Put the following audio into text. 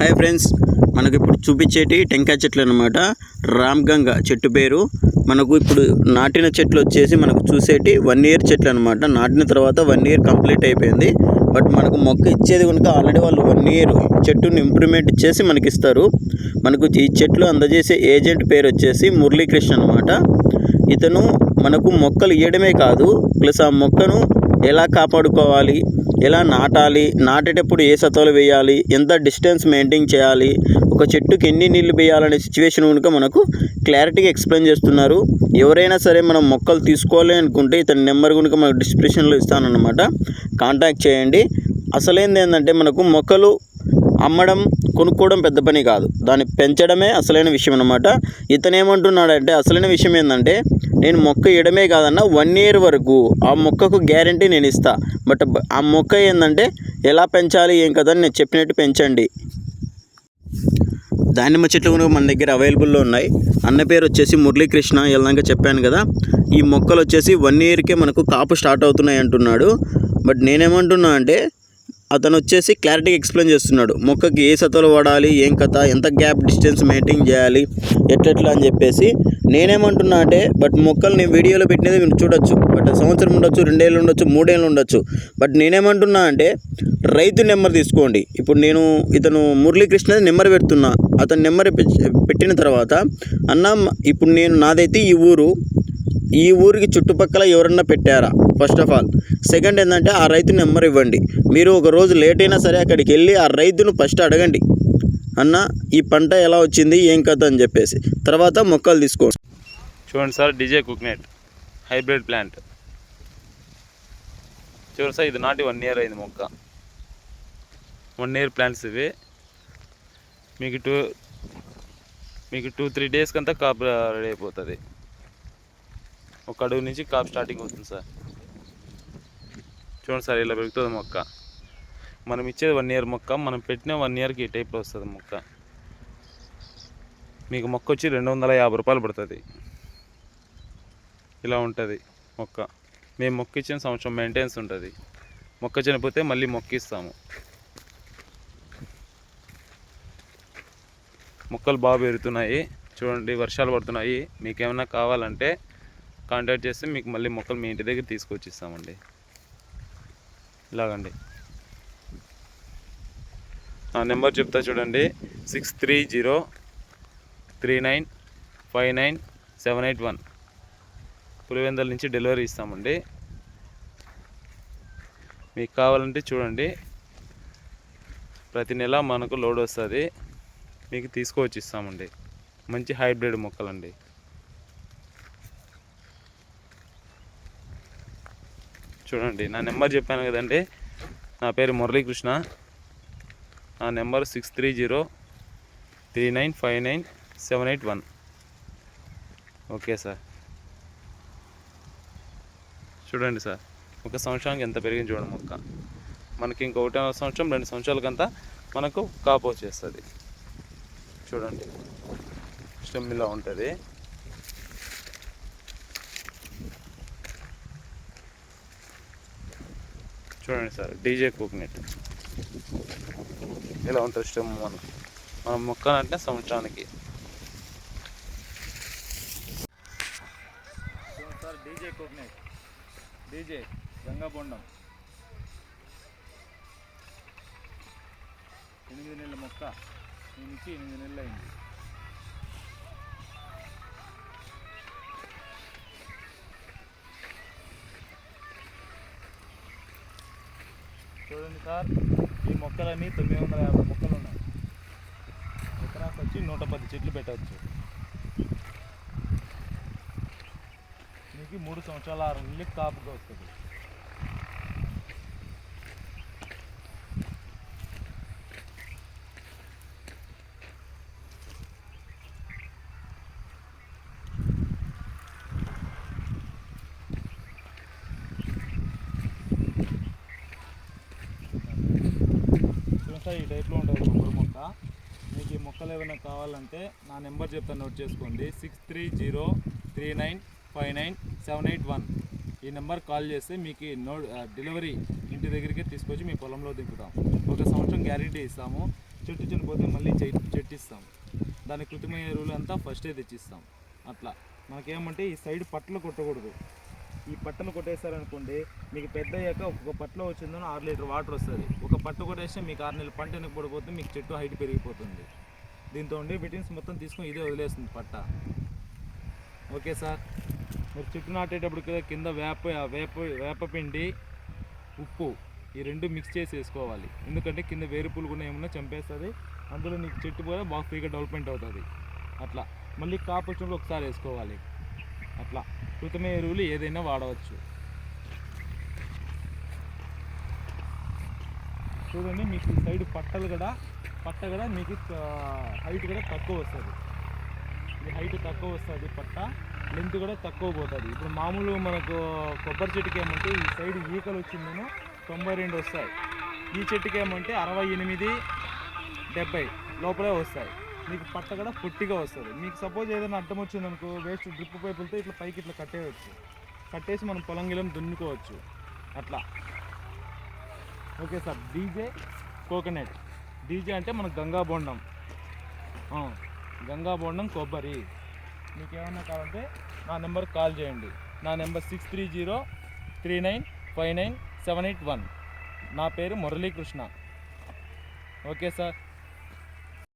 Hi friends మనకు ఇప్పుడు చూపించేటి టెంకాయ చెట్లు అనమాట రామ్గంగ చెట్టు పేరు. మనకు ఇప్పుడు నాటిన చెట్లు వచ్చేసి మనకు చూసేటి వన్ ఇయర్ చెట్లు అనమాట నాటిన తర్వాత వన్ ఇయర్ కంప్లీట్ అయిపోయింది. బట్ మనకు మొక్క ఇచ్చేది కనుక ఆల్రెడీ వాళ్ళు వన్ ఇయర్ చెట్టుని ఇంప్రూవ్మెంట్ చేసి మనకి ఇస్తారు మనకు ఈ చెట్లు అందజేసే ఏజెంట్ పేరు వచ్చేసి మురళీకృష్ణ అనమాట. ఇతను మనకు మొక్కలు ఇవ్వడమే కాదు ప్లస్ ఆ మొక్కను ఎలా కాపాడుకోవాలి? ఎలా నాటాలి? నాటేటప్పుడు ఏ సత్వాలు వేయాలి? ఎంత డిస్టెన్స్ మెయింటైన్ చేయాలి? ఒక చెట్టుకి ఎన్ని నీళ్ళు వేయాలనే సిచ్యువేషన్ కనుక మనకు క్లారిటీగా ఎక్స్ప్లెయిన్ చేస్తున్నారు. ఎవరైనా సరే మనం మొక్కలు తీసుకోవాలి అనుకుంటే ఇతని నెంబర్ కనుక మనకు డిస్క్రిప్షన్లో ఇస్తానన్నమాట. కాంటాక్ట్ చేయండి. అసలేంది ఏంటంటే మనకు మొక్కలు అమ్మడం కొనుక్కోవడం పెద్ద పని కాదు. దాన్ని పెంచడమే అసలైన విషయం అనమాట ఇతను ఏమంటున్నాడంటే అసలైన విషయం ఏంటంటే నేను మొక్క ఇయడమే కాదన్న వన్ ఇయర్ వరకు ఆ మొక్కకు గ్యారంటీ నేను ఇస్తా. బట్ ఆ మొక్క ఏంటంటే ఎలా పెంచాలి ఏం కదా అని నేను చెప్పినట్టు పెంచండి. దానిమ్మ చెట్లు కూడా మన దగ్గర అవైలబుల్లో ఉన్నాయి. అన్న పేరు వచ్చేసి మురళీకృష్ణ ఇలాగా చెప్పాను కదా. ఈ మొక్కలు వచ్చేసి వన్ ఇయర్కే మనకు కాపు స్టార్ట్ అవుతున్నాయి అంటున్నాడు. బట్ నేనేమంటున్నా అంటే అతను వచ్చేసి క్లారిటీగా ఎక్స్ప్లెయిన్ చేస్తున్నాడు. మొక్కకి ఏ సతలు వాడాలి ఏం కథ ఎంత గ్యాప్ డిస్టెన్స్ మెయింటైన్ చేయాలి ఎట్లెట్లా అని చెప్పేసి నేనేమంటున్నా అంటే బట్ మొక్కలు నేను వీడియోలో పెట్టినది మీరు చూడొచ్చు. బట్ సంవత్సరం ఉండొచ్చు రెండేళ్ళు ఉండొచ్చు మూడేళ్ళు ఉండొచ్చు. బట్ నేనేమంటున్నా అంటే రైతు నెంబర్ తీసుకోండి. ఇప్పుడు నేను ఇతను మురళీకృష్ణ నెంబర్ పెడుతున్నా. అతను నెంబర్ పెట్టిన తర్వాత అన్న ఇప్పుడు నేను నాదైతే ఈ ఊరు ఈ ఊరికి చుట్టుపక్కల ఎవరన్నా పెట్టారా? ఫస్ట్ ఆఫ్ ఆల్ సెకండ్ ఏంటంటే ఆ రైతు నెంబర్ ఇవ్వండి. మీరు ఒక రోజు లేట్ అయినా సరే అక్కడికి వెళ్ళి ఆ రైతును ఫస్ట్ అడగండి. అన్న ఈ పంట ఎలా వచ్చింది ఏం కథ అని చెప్పేసి. తర్వాత మొక్కలు తీసుకోండి. చూడండి sir DJ coconut. Hybrid plant. చూడండి సార్ ఇది నాటి వన్ ఇయర్ అయింది మొక్క. వన్ ఇయర్ ప్లాంట్స్ ఇవి. మీకు టూ మీకు టూ త్రీ డేస్కి అంతా కాపు రెడీ అయిపోతుంది. ఒక అడుగు నుంచి కాపు స్టార్టింగ్ అవుతుంది సార్. చూడండి సార్ ఇలా పెరుగుతుంది మొక్క. మనం ఇచ్చేది వన్ ఇయర్ మొక్క మనం పెట్టిన వన్ ఇయర్కి ఈ టైప్లో వస్తుంది మొక్క. మీకు మొక్క వచ్చి రెండు వందల యాభై రూపాయలు పడుతుంది. ఇలా ఉంటుంది మొక్క. మేము మొక్క ఇచ్చిన సంవత్సరం మెయింటెనెన్స్ ఉంటుంది. మొక్క చనిపోతే మళ్ళీ మొక్క ఇస్తాము. మొక్కలు బాగా పెరుగుతున్నాయి. చూడండి వర్షాలు పడుతున్నాయి. మీకు ఏమైనా కావాలంటే కాంటాక్ట్ చేస్తే మీకు మళ్ళీ మొక్కలు మీ ఇంటి దగ్గర తీసుకొచ్చి ఇస్తామండి ఇలాగండి. నా నెంబర్ చెప్తా చూడండి. Six three zero three nine five nine seven eight one Pulivendula నుంచి డెలివరీ ఇస్తామండి. మీకు కావాలంటే చూడండి. ప్రతి నెల మనకు లోడ్ వస్తుంది. మీకు తీసుకువచ్చి ఇస్తామండి మంచి హైబ్రిడ్ మొక్కలండి. చూడండి నా నెంబర్ చెప్పాను కదండి. నా పేరు మురళీకృష్ణ. నా number six three zero three nine five nine seven eight one. Okay sir. చూడండి సార్ ఒక సంవత్సరానికి ఎంత పెరిగింది చూడండి మొక్క. మనకి ఇంకొకటి సంవత్సరం రెండు సంవత్సరాలకంతా మనకు కాపు వచ్చేస్తుంది. చూడండి స్టెమ్ ఇలా ఉంటుంది. చూడండి సార్ డీజే కోకోనట్. ఇలా ఉంటుంది స్టెమ్ మనకు మనం మొక్క అంటే సంవత్సరానికి. Sir DJ coconut. DJ Gangabondam. ఎనిమిది నెలల మొక్క. నేను ఇచ్చి ఎనిమిది నెలలు అయింది. చూడండి సార్. ఈ మొక్కలన్నీ తొమ్మిది వందల యాభై మొక్కలు ఉన్నాయి. ఎకరాకు వచ్చి నూట పది చెట్లు పెట్టవచ్చు. మీకు మూడు సంవత్సరాల ఆరు నెలలకి కాపుగా వస్తుంది చూడండి ఈ టైప్లో ఉంటుంది కొబ్బరి మొక్క. మీకు ఈ మొక్కలు ఏమైనా కావాలంటే నా నెంబర్ చెప్తాను నోట్ చేసుకోండి. Six three zero three nine five nine seven eight one. ఈ నెంబర్ కాల్ చేస్తే మీకు నో డెలివరీ ఇంటి దగ్గరికి తీసుకొచ్చి మీ పొలంలో దింపుతాం. ఒక సంవత్సరం గ్యారెంటీ ఇస్తాము. చెట్టు చనిపోతే మళ్ళీ చెట్టు ఇస్తాం దాని కృత్రిమ ఎరువులు అంతా ఫస్టే తెచ్చిస్తాం. అట్లా. మనకేమంటే ఈ సైడ్ పట్టలు కొట్టకూడదు. ఈ పట్టలు కొట్టేశారనుకోండి మీకు పెద్ద అయ్యాక ఒక పట్టలో వచ్చిందని ఆరు లీటర్ వాటర్ వస్తుంది. ఒక పట్టు కొట్టేస్తే మీకు ఆరు నెలలు పంట వెనక పడిపోతుంది మీకు చెట్టు హైట్ పెరిగిపోతుంది. దీంతో ఉండే విటమిన్స్ మొత్తం తీసుకొని ఇదే వదిలేస్తుంది పట్ట. Okay sir. మీరు చెట్టు నాటేటప్పుడు కదా కింద వేప వేప వేపపిండి ఉప్పు ఈ రెండు మిక్స్ చేసి వేసుకోవాలి ఎందుకంటే కింద వేరు పులుగున ఏమన్నా చంపేస్తుంది. అందులో నీకు చెట్టు కూడా బాగా ఫ్రీగా డెవలప్మెంట్ అవుతుంది. అట్లా. మళ్ళీ కాపు వచ్చినప్పుడు ఒకసారి వేసుకోవాలి. అట్లా. కృతమ ఎరువులు ఏదైనా వాడవచ్చు. చూడండి మీకు ఈ సైడ్ పట్టలు కూడా పట్ట కూడా మీకు హైట్ కూడా తక్కువ వస్తుంది. ఇది హైట్ తక్కువ వస్తుంది పట్ట లెంత్ కూడా తక్కువ పోతుంది. ఇప్పుడు మామూలు మనకు కొబ్బరి చెట్టుకి ఏమంటే ఈ సైడ్ ఈకలు వచ్చిందేమో తొంభై రెండు వస్తాయి. ఈ చెట్టుకి ఏమంటే అరవై ఎనిమిది డెబ్బై లోపలే వస్తాయి. మీకు పట్ట కూడా పొట్టిగా వస్తుంది. మీకు సపోజ్ ఏదైనా అడ్డం వచ్చిందనుకో వేస్ట్ డ్రిప్ పైపులతో ఇట్లా పైకి ఇట్లా కట్టేయచ్చు. కట్టేసి మనం పొలం గిలం దున్నుకోవచ్చు. అట్లా. Okay sir. DJ coconut. DJ అంటే మన గంగా బోండం. గంగా బోండం కొబ్బరి. మీకు ఏమన్నా కావాలంటే నా నెంబర్ కాల్ చేయండి. నా number six three zero three nine five nine seven eight one. నా పేరు మురళీకృష్ణ. Okay sir.